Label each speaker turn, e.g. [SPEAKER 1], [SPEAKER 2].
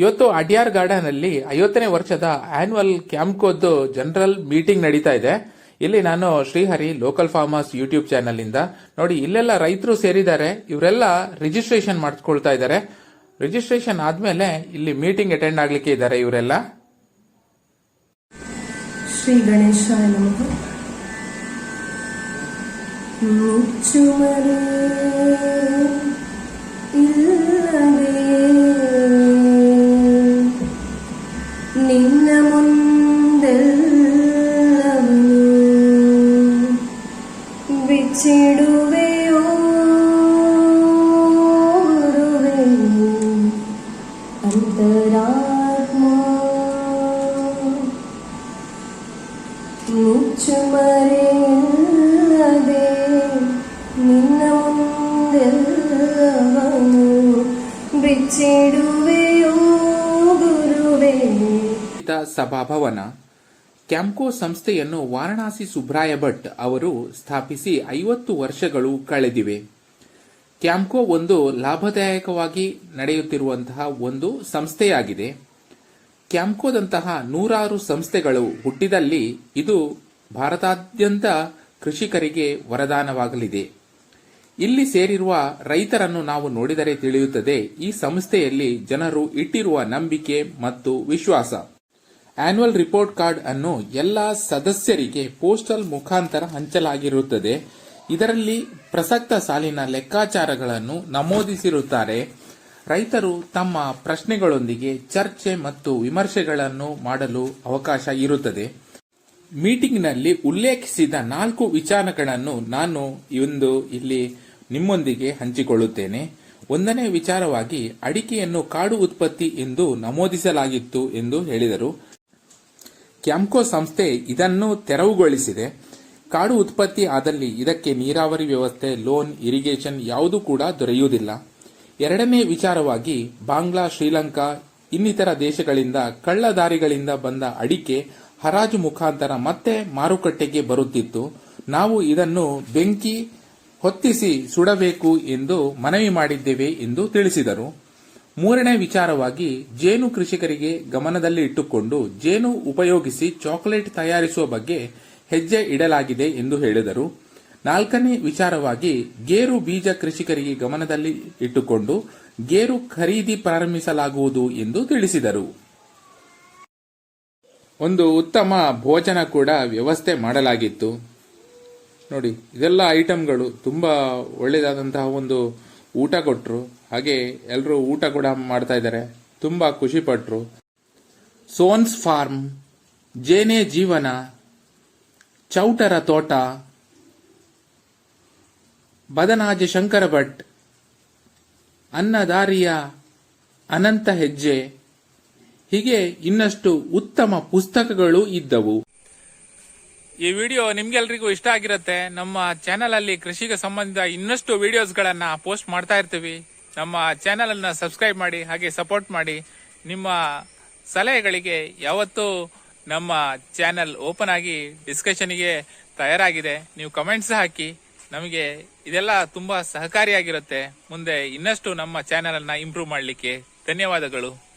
[SPEAKER 1] ಇವತ್ತು ಅಡ್ಯಾರ್ ಗಾರ್ಡನ್ ಅಲ್ಲಿ ಐವತ್ತನೇ ವರ್ಷದ ಆನ್ಯುವಲ್ ಕ್ಯಾಂಪ್ಕೋದ್ದು ಜನರಲ್ ಮೀಟಿಂಗ್ ನಡೀತಾ ಇದೆ. ಇಲ್ಲಿ ನಾನು Srihari local farmers YouTube channel ಇಂದ ನೋಡಿ, ಇಲ್ಲೆಲ್ಲ ರೈತರು ಸೇರಿದ್ದಾರೆ. ಇವರೆಲ್ಲ ರಿಜಿಸ್ಟ್ರೇಷನ್ ಮಾಡಿಸ್ಕೊಳ್ತಾ ಇದ್ದಾರೆ. ರಿಜಿಸ್ಟ್ರೇಷನ್ ಆದ್ಮೇಲೆ ಇಲ್ಲಿ ಮೀಟಿಂಗ್ ಅಟೆಂಡ್ ಆಗ್ಲಿಕ್ಕೆ ಇದ್ದಾರೆ ಇವರೆಲ್ಲ.
[SPEAKER 2] ಶ್ರೀ ಗಣೇಶಾಯ ನಮಃ. ಬಿಚ್ಚಿಡುವೆಯೋ ಗುರುವೇ ಅಂತರಾತ್ಮ ಮುಚ್ಚುಮರೆಯಲ್ಲದೆ ನಿನ್ನ ಮುಂದೆಲ್ಲವನು ಬಿಚ್ಚಿಡುವೆಯೋ ಗುರುವೇ
[SPEAKER 1] ರೈತ ಸಭಾಭವನ ಕ್ಯಾಂಪ್ಕೋ ಸಂಸ್ಥೆಯನ್ನು ವಾರಣಾಸಿ ಸುಬ್ರಾಯ ಭಟ್ ಅವರು ಸ್ಥಾಪಿಸಿ ಐವತ್ತು ವರ್ಷಗಳು ಕಳೆದಿವೆ. ಕ್ಯಾಂಪ್ಕೋ ಒಂದು ಲಾಭದಾಯಕವಾಗಿ ನಡೆಯುತ್ತಿರುವಂತಹ ಒಂದು ಸಂಸ್ಥೆಯಾಗಿದೆ. ಕ್ಯಾಂಪ್ಕೋದಂತಹ ನೂರಾರು ಸಂಸ್ಥೆಗಳು ಹುಟ್ಟಿದಲ್ಲಿ ಇದು ಭಾರತಾದ್ಯಂತ ಕೃಷಿಕರಿಗೆ ವರದಾನವಾಗಲಿದೆ. ಇಲ್ಲಿ ಸೇರಿರುವ ರೈತರನ್ನು ನಾವು ನೋಡಿದರೆ ತಿಳಿಯುತ್ತದೆ, ಈ ಸಂಸ್ಥೆಯಲ್ಲಿ ಜನರು ಇಟ್ಟಿರುವ ನಂಬಿಕೆ ಮತ್ತು ವಿಶ್ವಾಸ. ಆನ್ಯುವಲ್ ರಿಪೋರ್ಟ್ ಕಾರ್ಡ್ ಅನ್ನು ಎಲ್ಲ ಸದಸ್ಯರಿಗೆ ಪೋಸ್ಟಲ್ ಮುಖಾಂತರ ಹಂಚಲಾಗಿರುತ್ತದೆ. ಇದರಲ್ಲಿ ಪ್ರಸಕ್ತ ಸಾಲಿನ ಲೆಕ್ಕಾಚಾರಗಳನ್ನು ನಮೂದಿಸಿರುತ್ತಾರೆ. ರೈತರು ತಮ್ಮ ಪ್ರಶ್ನೆಗಳೊಂದಿಗೆ ಚರ್ಚೆ ಮತ್ತು ವಿಮರ್ಶೆಗಳನ್ನು ಮಾಡಲು ಅವಕಾಶ ಇರುತ್ತದೆ. ಮೀಟಿಂಗ್ನಲ್ಲಿ ಉಲ್ಲೇಖಿಸಿದ ನಾಲ್ಕು ವಿಚಾರಗಳನ್ನು ನಾನು ಇಂದು ಇಲ್ಲಿ ನಿಮ್ಮೊಂದಿಗೆ ಹಂಚಿಕೊಳ್ಳುತ್ತೇನೆ. ಒಂದನೇ ವಿಚಾರವಾಗಿ, ಅಡಿಕೆಯನ್ನು ಕಾಡು ಉತ್ಪತ್ತಿ ಎಂದು ನಮೂದಿಸಲಾಗಿತ್ತು ಎಂದು ಹೇಳಿದರು. ಕ್ಯಾಂಪ್ಕೋ ಸಂಸ್ಥೆ ಇದನ್ನು ತೆರವುಗೊಳಿಸಿದೆ. ಕಾಡು ಉತ್ಪತ್ತಿ ಆದಲ್ಲಿ ಇದಕ್ಕೆ ನೀರಾವರಿ ವ್ಯವಸ್ಥೆ, ಲೋನ್, ಇರಿಗೇಷನ್ ಯಾವುದೂ ಕೂಡ ದೊರೆಯುವುದಿಲ್ಲ. ಎರಡನೇ ವಿಚಾರವಾಗಿ ಬಾಂಗ್ಲಾ, ಶ್ರೀಲಂಕಾ, ಇನ್ನಿತರ ದೇಶಗಳಿಂದ ಕಳ್ಳದಾರಿಗಳಿಂದ ಬಂದ ಅಡಿಕೆ ಹರಾಜು ಮುಖಾಂತರ ಮತ್ತೆ ಮಾರುಕಟ್ಟೆಗೆ ಬರುತ್ತಿತ್ತು. ನಾವು ಇದನ್ನು ಬೆಂಕಿ ಹೊತ್ತಿಸಿ ಸುಡಬೇಕು ಎಂದು ಮನವಿ ಮಾಡಿದ್ದೇವೆ ಎಂದು ತಿಳಿಸಿದರು. ಮೂರನೇ ವಿಚಾರವಾಗಿ ಜೇನು ಕೃಷಿಕರಿಗೆ ಗಮನದಲ್ಲಿ ಇಟ್ಟುಕೊಂಡು ಜೇನು ಉಪಯೋಗಿಸಿ ಚಾಕೊಲೇಟ್ ತಯಾರಿಸುವ ಬಗ್ಗೆ ಹೆಜ್ಜೆ ಇಡಲಾಗಿದೆ ಎಂದು ಹೇಳಿದರು. ನಾಲ್ಕನೇ ವಿಚಾರವಾಗಿ ಗೇರು ಬೀಜ ಕೃಷಿಕರಿಗೆ ಗಮನದಲ್ಲಿ ಇಟ್ಟುಕೊಂಡು ಗೇರು ಖರೀದಿ ಪ್ರಾರಂಭಿಸಲಾಗುವುದು ಎಂದು ತಿಳಿಸಿದರು. ಒಂದು ಉತ್ತಮ ಭೋಜನ ಕೂಡ ವ್ಯವಸ್ಥೆ ಮಾಡಲಾಗಿತ್ತು. ನೋಡಿ, ಇದೆಲ್ಲ ಐಟಮ್ಗಳು ತುಂಬಾ ಒಳ್ಳೆಯದಾದಂತಹ ಒಂದು ಊಟ ಕೊಟ್ಟರು ಹಾಗೆ ಎಲ್ಲರೂ ಊಟ ಕೂಡ ಮಾಡ್ತಾ ಇದ್ದಾರೆ. ತುಂಬಾ ಖುಷಿ ಪಟ್ರು. ಸೋನ್ಸ್ ಫಾರ್ಮ್, ಜೇನೆ ಜೀವನ, ಚೌಟರ ತೋಟ, ಬದನಾಜ ಶಂಕರ ಭಟ್, ಅನ್ನದಾರಿಯ ಅನಂತ ಹೆಜ್ಜೆ. ಹೀಗೆ ಇನ್ನಷ್ಟು ಉತ್ತಮ ಪುಸ್ತಕಗಳು ಇದ್ದವು. ಈ ವಿಡಿಯೋ ನಿಮ್ಗೆಲ್ರಿಗೂ ಇಷ್ಟ ಆಗಿರುತ್ತೆ, ನಮ್ಮ ಚಾನೆಲ್ ಅಲ್ಲಿ ಕೃಷಿಗೆ ಸಂಬಂಧಿತ ಇನ್ನಷ್ಟು ವಿಡಿಯೋಸ್ ಗಳನ್ನ ಪೋಸ್ಟ್ ಮಾಡ್ತಾ ಇರ್ತೀವಿ. ನಮ್ಮ ಚಾನೆಲ್ ಅನ್ನ ಸಬ್ಸ್ಕ್ರೈಬ್ ಮಾಡಿ, ಹಾಗೆ ಸಪೋರ್ಟ್ ಮಾಡಿ, ನಿಮ್ಮ ಸಲಹೆಗಳಿಗೆ ಯಾವತ್ತೂ ನಮ್ಮ ಚಾನೆಲ್ ಓಪನ್ ಆಗಿ ಡಿಸ್ಕಷನ್ಗೆ ತಯಾರಾಗಿದೆ. ನೀವು ಕಮೆಂಟ್ಸ್ ಹಾಕಿ, ನಮಗೆ ಇದೆಲ್ಲ ತುಂಬಾ ಸಹಕಾರಿಯಾಗಿರುತ್ತೆ. ಮುಂದೆ ಇನ್ನಷ್ಟು ನಮ್ಮ ಚಾನೆಲ್ ಅನ್ನ ಇಂಪ್ರೂವ್ ಮಾಡಲಿಕ್ಕೆ ಧನ್ಯವಾದಗಳು.